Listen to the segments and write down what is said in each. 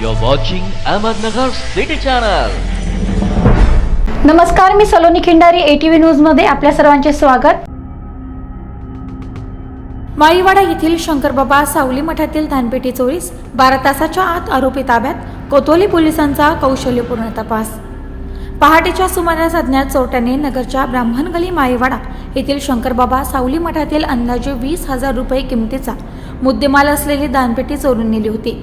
You're watching Ahmednagar City Channel. नमस्कार मी Saloni Khindari ATV न्यूजमध्ये आपल्या सर्वांचे स्वागत. माळीवाडा येथील शंकरबाबा सावली मठातील धानपेटी चोरीस बारा तासाच्या आत आरोपी ताब्यात कोतवाली पोलिसांचा कौशल्यपूर्ण तपास. पहाटेच्या सुमारास अज्ञात चोरट्याने नगरच्या ब्राह्मणगली माळीवाडा येथील शंकरबाबा सावली मठातील अंदाजे वीस हजार रुपये किमतीचा मुद्देमाल असलेली दानपेटी चोरून नेली होती.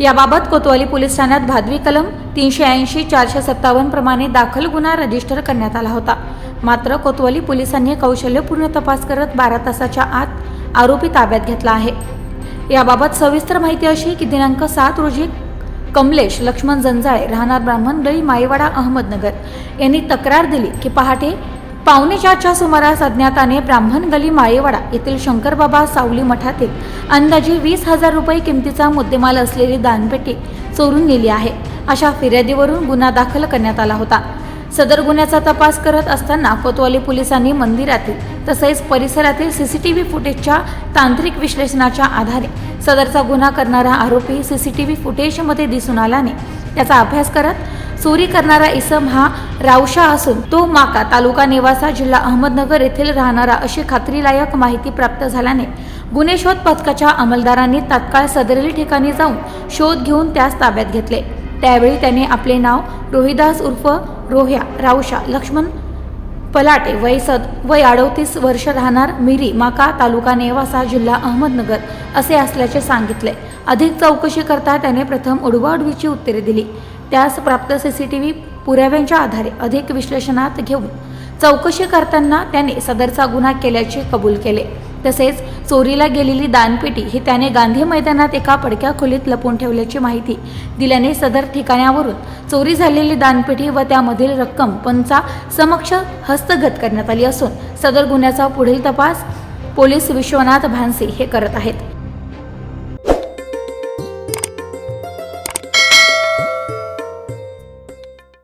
याबाबत कोतवाली पोलीस ठाण्यात भादवी कलम तीनशे ऐंशी चारशे सत्तावन्न प्रमाणे दाखल गुन्हा रजिस्टर करण्यात आला होता. मात्र कोतवाली पोलिसांनी कौशल्यपूर्ण तपास करत बारा तासाच्या आत आरोपी ताब्यात घेतला आहे. याबाबत सविस्तर माहिती अशी की दिनांक सात रोजी कमलेश लक्ष्मण जंजाळे राहणार ब्राह्मण गळी माईवाडा अहमदनगर यांनी तक्रार दिली की पहाटे पावणे चारच्या सुमारास अज्ञाताने ब्राह्मण गली माळेवाडा येथील शंकरबाबा सावली मठातील अंदाजे वीस हजार रुपये किमतीचा मुद्देमाल असलेली दानपेटी चोरून नेली आहे. अशा फिर्यादीवरून गुन्हा दाखल करण्यात आला होता. सदर गुन्ह्याचा तपास करत असताना कोतवाली पोलिसांनी मंदिरातील तसेच परिसरातील सीसीटीव्ही फुटेजच्या तांत्रिक विश्लेषणाच्या आधारे सदरचा गुन्हा करणारा आरोपी सीसीटीव्ही फुटेजमध्ये दिसून आल्याने त्याचा अभ्यास करत चोरी करणारा इसम हा रावशा असून तो माका तालुका नेवासा जिल्हा अहमदनगर येथील राहणारा अशी खात्रीलायक माहिती प्राप्त झाल्याने गुन्हे शोध पथकाच्या अंमलदारांनी तात्काळ सदरील ठिकाणी जाऊन शोध घेऊन त्यास ताब्यात घेतले. त्यावेळी त्याने आपले नाव रोहिदास उर्फ रोह्या रावशा लक्ष्मण पलाटे वय सद वय अडोतीस वर्ष राहणार मिरी माका तालुका नेवासा जिल्हा अहमदनगर असे असल्याचे सांगितले. अधिक चौकशी करता त्याने प्रथम उडवाउडवीची उत्तरे दिली. त्यास प्राप्त सी सी टी व्ही पुराव्यांच्या आधारे अधिक विश्लेषणात घेऊन चौकशी करताना त्याने सदरचा गुन्हा केल्याचे कबूल केले. तसेच चोरीला गेलेली दानपेटी ही त्याने गांधी मैदानात एका पडक्या खोलीत लपवून ठेवल्याची माहिती दिल्याने सदर ठिकाणावरून चोरी झालेली दानपेटी व त्यामधील रक्कम पंचा समक्ष हस्तगत करण्यात आली असून सदर गुन्ह्याचा पुढील तपास पोलीस विश्वनाथ भानसे हे करत आहेत.